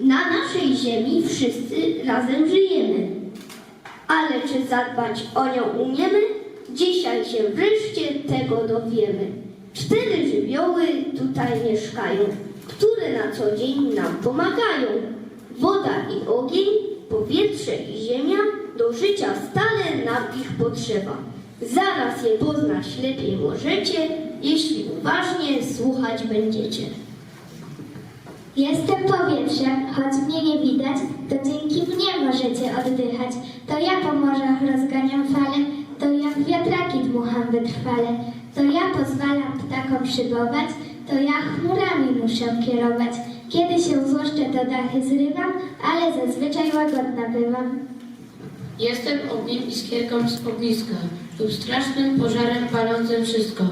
naszej ziemi wszyscy razem żyjemy. Ale czy zadbać o nią umiemy? Dzisiaj się wreszcie tego dowiemy. Cztery żywioły tutaj mieszkają, które na co dzień nam pomagają. Woda i ogień, powietrze i ziemia, do życia stale nam ich potrzeba. Zaraz je poznać lepiej możecie, jeśli uważnie słuchać będziecie. Jestem powietrzem, choć mnie nie widać, to dzięki mnie możecie oddychać. To ja po morzach rozganiam fale, to ja w wiatraki dmucham wytrwale. To ja pozwalam ptakom szybować, to ja chmurami muszę kierować. Kiedy się złoszczę, to dachy zrywam, ale zazwyczaj łagodna bywam. Jestem ogniem iskierką z ogniska lub strasznym pożarem palącym wszystko.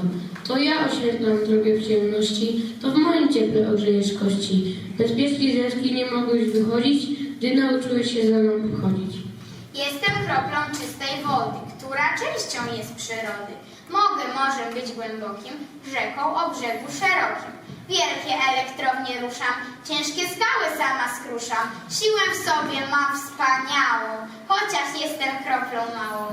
To ja oświetlam drogę w ciemności, to w moim cieple ogrzejesz kości. Bezpieczki z jaskini nie mogłeś wychodzić, gdy nauczyłeś się za mną pochodzić. Jestem kroplą czystej wody, która częścią jest przyrody. Mogę morzem być głębokim, rzeką o brzegu szerokim. Wielkie elektrownie ruszam, ciężkie skały sama skruszam. Siłę w sobie mam wspaniałą, chociaż jestem kroplą małą.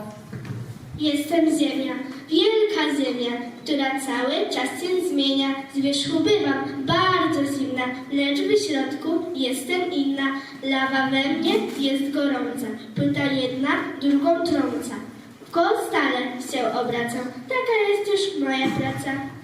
Jestem ziemia, wielka ziemia, która cały czas się zmienia. Z wierzchu bywam bardzo zimna, lecz w środku jestem inna. Lawa we mnie jest gorąca, płyta jedna drugą trąca. W koło stale się obracam, taka jest już moja praca.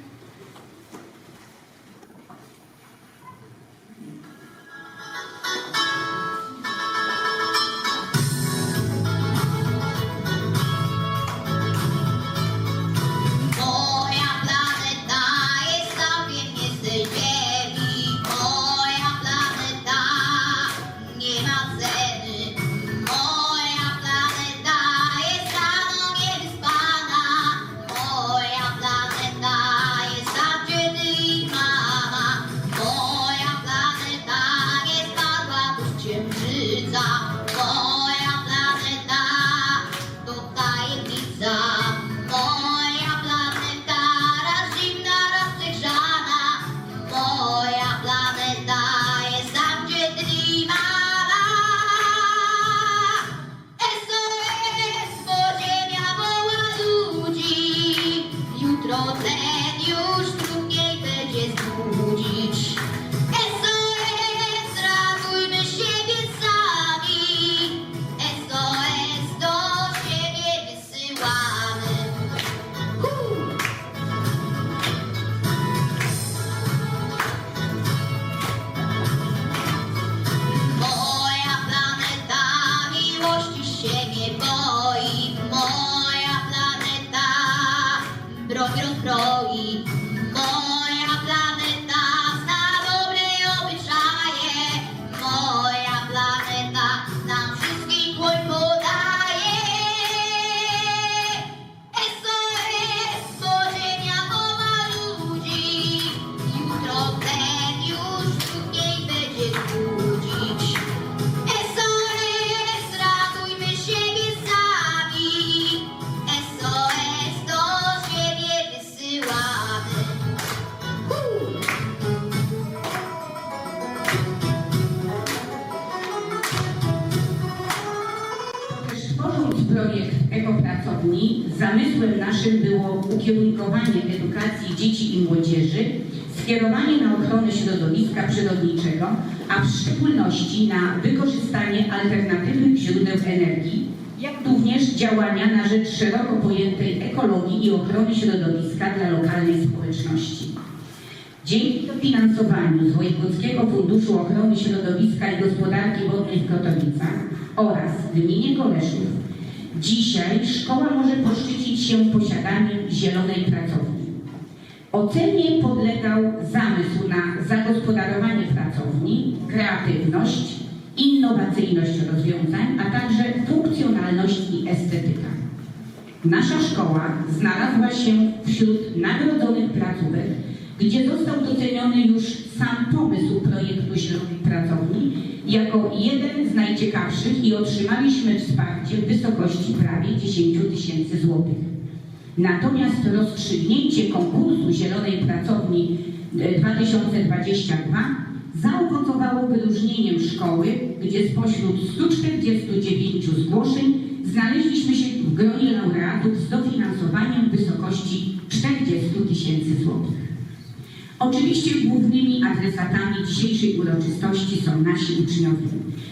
Zamysłem naszym było ukierunkowanie edukacji dzieci i młodzieży, skierowanie na ochronę środowiska przyrodniczego, a w szczególności na wykorzystanie alternatywnych źródeł energii, jak również działania na rzecz szeroko pojętej ekologii i ochrony środowiska dla lokalnej społeczności. Dzięki dofinansowaniu z Wojewódzkiego Funduszu Ochrony Środowiska i Gospodarki Wodnej w Katowicach oraz gminie Koleszów, dzisiaj szkoła może poszczycić się posiadaniem zielonej pracowni. Ocenie podlegał zamysł na zagospodarowanie pracowni, kreatywność, innowacyjność rozwiązań, a także funkcjonalność i estetyka. Nasza szkoła znalazła się wśród nagrodzonych placówek, gdzie został doceniony już sam pomysł projektu Zielonej Pracowni jako jeden z najciekawszych i otrzymaliśmy wsparcie w wysokości prawie 10 tysięcy złotych. Natomiast rozstrzygnięcie konkursu Zielonej Pracowni e, 2022 zaowocowało wyróżnieniem szkoły, gdzie spośród 149 zgłoszeń znaleźliśmy się w gronie laureatów z dofinansowaniem w wysokości 40 tysięcy złotych. Oczywiście głównymi adresatami dzisiejszej uroczystości są nasi uczniowie,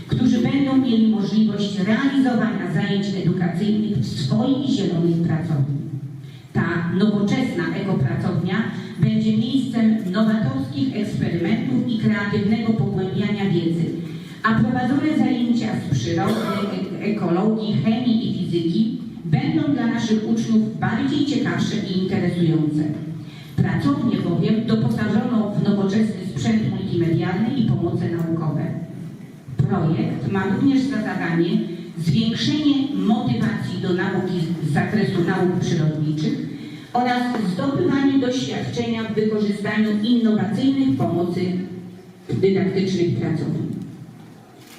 którzy będą mieli możliwość realizowania zajęć edukacyjnych w swojej zielonej pracowni. Ta nowoczesna ekopracownia będzie miejscem nowatorskich eksperymentów i kreatywnego pogłębiania wiedzy, a prowadzone zajęcia z przyrody, e- ekologii, chemii i fizyki będą dla naszych uczniów bardziej ciekawsze i interesujące. Pracownię bowiem doposażono w nowoczesny sprzęt multimedialny i pomoce naukowe. Projekt ma również za zadanie zwiększenie motywacji do nauki z zakresu nauk przyrodniczych oraz zdobywanie doświadczenia w wykorzystaniu innowacyjnych pomocy dydaktycznych pracowni.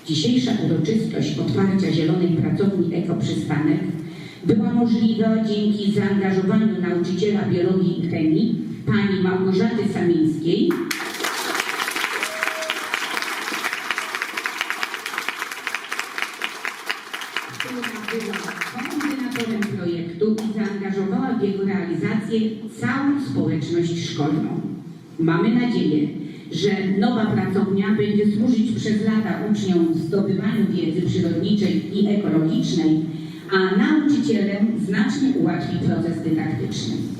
Dzisiejsza uroczystość otwarcia Zielonej Pracowni Ekoprzystanek była możliwa dzięki zaangażowaniu nauczyciela biologii i chemii pani Małgorzaty Samińskiej koordynatorem projektu i zaangażowała w jego realizację całą społeczność szkolną. Mamy nadzieję, że nowa pracownia będzie służyć przez lata uczniom w zdobywaniu wiedzy przyrodniczej i ekologicznej, a nauczycielom znacznie ułatwi proces dydaktyczny.